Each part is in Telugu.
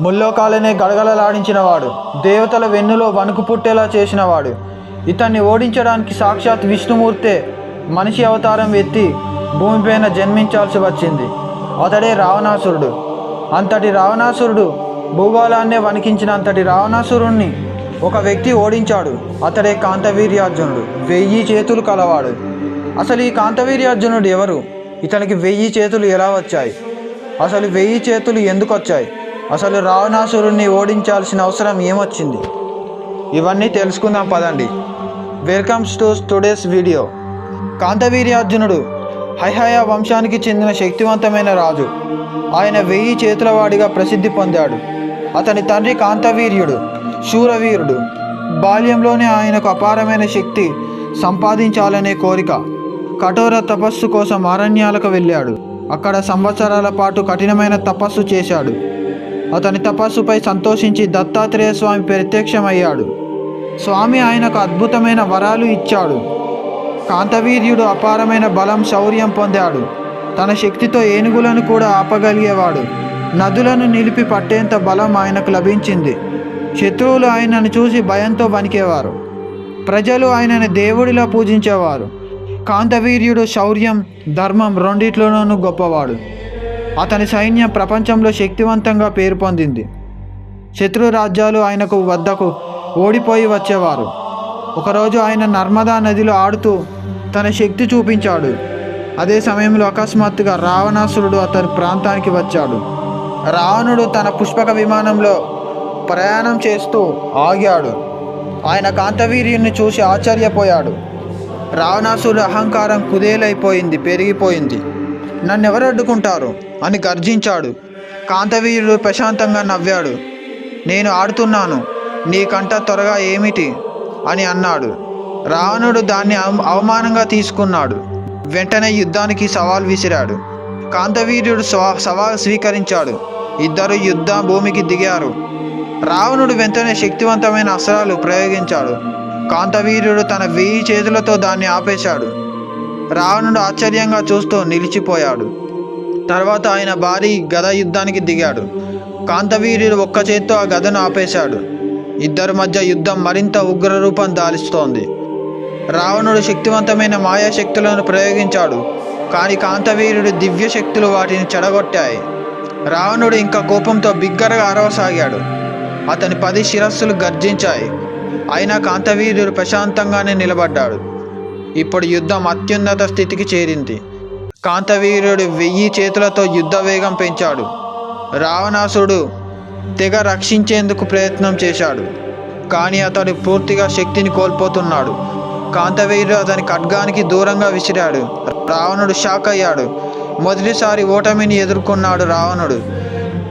ముల్లోకాలనే గడగడలాడించినవాడు దేవతల వెన్నులో వణుకు పుట్టేలా చేసినవాడు. ఇతన్ని ఓడించడానికి సాక్షాత్ విష్ణుమూర్తే మనిషి అవతారం ఎత్తి భూమిపైన జన్మించాల్సి వచ్చింది. అతడే రావణాసురుడు. అంతటి రావణాసురుడు భూగోళాన్నే వణికించిన అంతటి రావణాసురుణ్ణి ఒక వ్యక్తి ఓడించాడు. అతడే కాంతవీర్యార్జునుడు. వెయ్యి చేతులు కలవాడు. అసలు ఈ కాంతవీర్యార్జునుడు ఎవరు? ఇతనికి వెయ్యి చేతులు ఎలా వచ్చాయి? అసలు వెయ్యి చేతులు ఎందుకు వచ్చాయి అసలు రావణాసురుణ్ణి ఓడించాల్సిన అవసరం ఏమొచ్చింది? ఇవన్నీ తెలుసుకుందాం పదండి. వెల్కమ్స్ టు టుడేస్ వీడియో కాంతవీర్యార్జునుడు హైహయ వంశానికి చెందిన శక్తివంతమైన రాజు. ఆయన వెయ్యి చేతులవాడిగా ప్రసిద్ధి పొందాడు. అతని తండ్రి కాంతవీర్యుడు శూరవీరుడు. బాల్యంలోనే ఆయనకు అపారమైన శక్తి సంపాదించాలనే కోరిక. కఠోర తపస్సు కోసం అరణ్యాలకు వెళ్ళాడు. అక్కడ సంవత్సరాల పాటు కఠినమైన తపస్సు చేశాడు. అతని తపస్సుపై సంతోషించి దత్తాత్రేయ స్వామి ప్రత్యక్షమయ్యాడు. స్వామి ఆయనకు అద్భుతమైన వరాలు ఇచ్చాడు. కాంతవీర్యుడు అపారమైన బలం శౌర్యం పొందాడు. తన శక్తితో ఏనుగులను కూడా ఆపగలిగేవాడు. నదులను నిలిపి పట్టేంత బలం ఆయనకు లభించింది. శత్రువులు ఆయనను చూసి భయంతో వణికేవారు. ప్రజలు ఆయనను దేవుడిలా పూజించేవారు. కాంతవీర్యుడు శౌర్యం ధర్మం రెండిట్లోనూ గొప్పవాడు. అతని సైన్యం ప్రపంచంలో శక్తివంతంగా పేరు పొందింది. శత్రు రాజ్యాలు ఆయనకు వద్దకు ఓడిపోయి వచ్చేవారు. ఒకరోజు ఆయన నర్మదా నదిలో ఆడుతూ తన శక్తి చూపించాడు. అదే సమయంలో అకస్మాత్తుగా రావణాసురుడు అతని ప్రాంతానికి వచ్చాడు. రావణుడు తన పుష్పక విమానంలో ప్రయాణం చేస్తూ ఆగాడు. ఆయన కాంతవీర్యుని చూసి ఆశ్చర్యపోయాడు. రావణాసురుడు అహంకారం కుదేలైపోయింది పెరిగిపోయింది. నన్నెవరు అడ్డుకుంటారు? అని గర్జించాడు. కాంతవీరుడు ప్రశాంతంగా నవ్వాడు. నేను ఆడుతున్నాను. నీకంట త్వరగా ఏమిటి? అని అన్నాడు. రావణుడు దాన్ని అవ- అవమానంగా తీసుకున్నాడు. వెంటనే యుద్ధానికి సవాల్ విసిరాడు. కాంతవీర్యుడు సవాల్ స్వీకరించాడు. ఇద్దరు యుద్ధ భూమికి దిగారు. రావణుడు వెంటనే శక్తివంతమైన అస్త్రాలు ప్రయోగించాడు. కాంతవీర్యుడు తన వెయ్యి చేతులతో దాన్ని ఆపేశాడు. రావణుడు ఆశ్చర్యంగా చూస్తూ నిలిచిపోయాడు. తర్వాత ఆయన భారీ గద యుద్ధానికి దిగాడు. కాంతవీర్యుడు ఒక్క చేత్తో ఆ గదను ఆపేశాడు. ఇద్దరి మధ్య యుద్ధం మరింత ఉగ్రరూపం దాలిస్తోంది. రావణుడు శక్తివంతమైన మాయాశక్తులను ప్రయోగించాడు కానీ కాంతవీరుడి దివ్య శక్తులు వాటిని చెడగొట్టాయి. రావణుడు ఇంకా కోపంతో బిగ్గరగా అరవసాగాడు. అతని పది శిరస్సులు గర్జించాయి. అయినా కాంతవీరుడు ప్రశాంతంగానే నిలబడ్డాడు. ఇప్పుడు యుద్ధం అత్యున్నత స్థితికి చేరింది. కాంతవీరుడు వెయ్యి చేతులతో యుద్ధ వేగం పెంచాడు. రావణాసుడు తెగ రక్షించేందుకు ప్రయత్నం చేశాడు. కానీ అతడు పూర్తిగా శక్తిని కోల్పోతున్నాడు. కాంతవీరుడు అతని ఖడ్గానికి దూరంగా విసిరాడు. రావణుడు షాక్ అయ్యాడు. మొదటిసారి ఓటమిని ఎదుర్కొన్నాడు రావణుడు.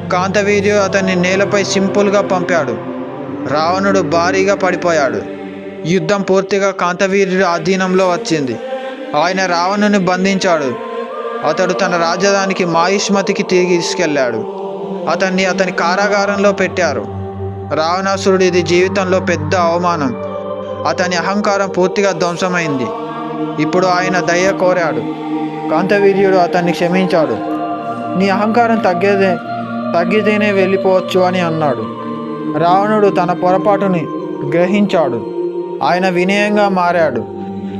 కాంతవీరుడు అతన్ని నేలపై సింపుల్గా పంపాడు. రావణుడు భారీగా పడిపోయాడు. యుద్ధం పూర్తిగా కాంతవీర్యుడి అధీనంలో వచ్చింది. ఆయన రావణుని బంధించాడు. అతడు తన రాజధానికి మాయుష్మతికి తిరిగి తీసుకెళ్ళాడు. అతన్ని అతని కారాగారంలో పెట్టారు. రావణాసురుడు ఇది జీవితంలో పెద్ద అవమానం. అతని అహంకారం పూర్తిగా ధ్వంసమైంది. ఇప్పుడు ఆయన దయ కోరాడు. కాంతవీర్యుడు అతన్ని క్షమించాడు. నీ అహంకారం తగ్గేదే తగ్గితేనే వెళ్ళిపోవచ్చు అని అన్నాడు. రావణుడు తన పొరపాటుని గ్రహించాడు. ఆయన వినయంగా మారాడు.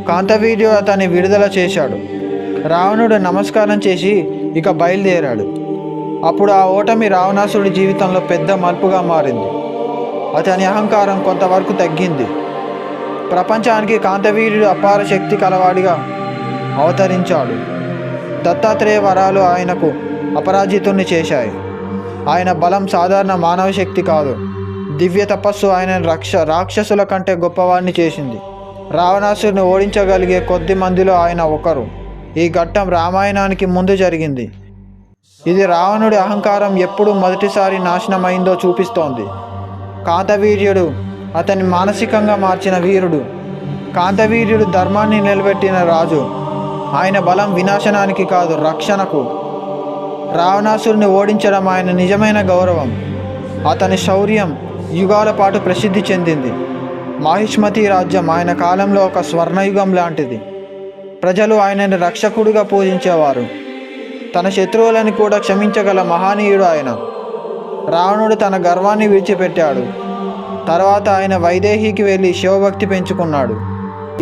కాంతవీర్యు అతన్ని విడుదల చేశాడు. రావణుడు నమస్కారం చేసి ఇక బయలుదేరాడు. అప్పుడు ఆ ఓటమి రావణాసుడి జీవితంలో పెద్ద మలుపుగా మారింది. అతని అహంకారం కొంతవరకు తగ్గింది. ప్రపంచానికి కాంతవీరుడు అపార శక్తి కలవాడిగా అవతరించాడు. దత్తాత్రేయ వరాలు ఆయనకు అపరాజితుణ్ణి చేశాయి. ఆయన బలం సాధారణ మానవ శక్తి కాదు. దివ్య తపస్సు ఆయన రక్ష రాక్షసుల కంటే గొప్పవాడిని చేసింది. రావణాసుని ఓడించగలిగే కొద్ది మందిలో ఆయన ఒకరు. ఈ ఘట్టం రామాయణానికి ముందు జరిగింది. ఇది రావణుడి అహంకారం ఎప్పుడు మొదటిసారి నాశనమైందో చూపిస్తోంది. కాంతవీర్యుడు అతని మానసికంగా మార్చిన వీరుడు. కాంతవీర్యుడు ధర్మాన్ని నిలబెట్టిన రాజు. ఆయన బలం వినాశనానికి కాదు రక్షణకు. రావణాసురుని ఓడించడం ఆయన నిజమైన గౌరవం. అతని శౌర్యం యుగాల పాటు ప్రసిద్ధి చెందింది. మాహిష్మతి రాజ్యం ఆయన కాలంలో ఒక స్వర్ణయుగం లాంటిది. ప్రజలు ఆయనను రక్షకుడుగా పూజించేవారు. తన శత్రువులను కూడా క్షమించగల మహనీయుడు ఆయన. రావణుడు తన గర్వాన్ని విడిచిపెట్టాడు. తర్వాత ఆయన వైదేహికి వెళ్ళి శివభక్తి పెంచుకున్నాడు.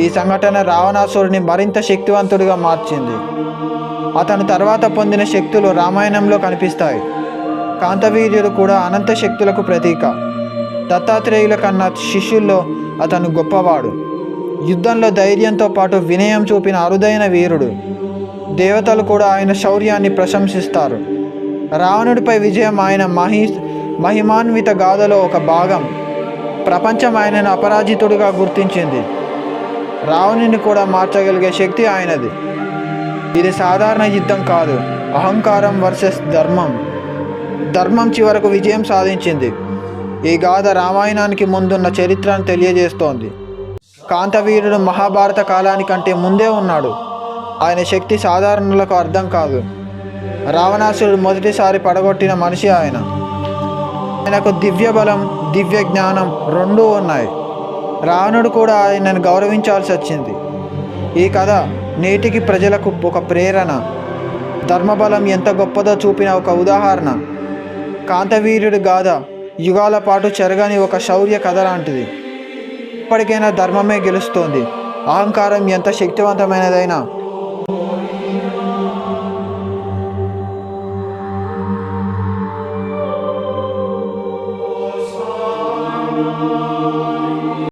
ఈ సంఘటన రావణాసురుని మరింత శక్తివంతుడిగా మార్చింది. అతను తర్వాత పొందిన శక్తులు రామాయణంలో కనిపిస్తాయి. కాంతవీర్యుడు కూడా అనంత శక్తులకు ప్రతీక. దత్తాత్రేయుల కన్నా శిష్యుల్లో అతను గొప్పవాడు. యుద్ధంలో ధైర్యంతో పాటు వినయం చూపిన అరుదైన వీరుడు. దేవతలు కూడా ఆయన శౌర్యాన్ని ప్రశంసిస్తారు. రావణుడిపై విజయం ఆయన మహి మహిమాన్విత గాథలో ఒక భాగం. ప్రపంచం ఆయనను అపరాజితుడిగా గుర్తించింది. రావణుని కూడా మార్చగలిగే శక్తి ఆయనది. ఇది సాధారణ యుద్ధం కాదు అహంకారం వర్సెస్ ధర్మం. ధర్మం చివరకు విజయం సాధించింది. ఈ గాథ రామాయణానికి ముందున్న చరిత్రను తెలియజేస్తోంది. కాంతవీరుడు మహాభారత కాలానికంటే ముందే ఉన్నాడు. ఆయన శక్తి సాధారణులకు అర్థం కాదు. రావణాసురుడు మొదటిసారి పడగొట్టిన మనిషి ఆయన. ఆయనకు దివ్య బలం దివ్య జ్ఞానం రెండూ ఉన్నాయి. రావణుడు కూడా ఆయనను గౌరవించాల్సి వచ్చింది. ఈ కథ నేటికి ప్రజలకు ఒక ప్రేరణ. ధర్మబలం ఎంత గొప్పదో చూపిన ఒక ఉదాహరణ. కాంతవీర్యుడి గాథ యుగాల పాటు చెరగని ఒక శౌర్య కథ లాంటిది. ఇప్పటికైనా ధర్మమే గెలుస్తోంది. అహంకారం ఎంత శక్తివంతమైనదైనా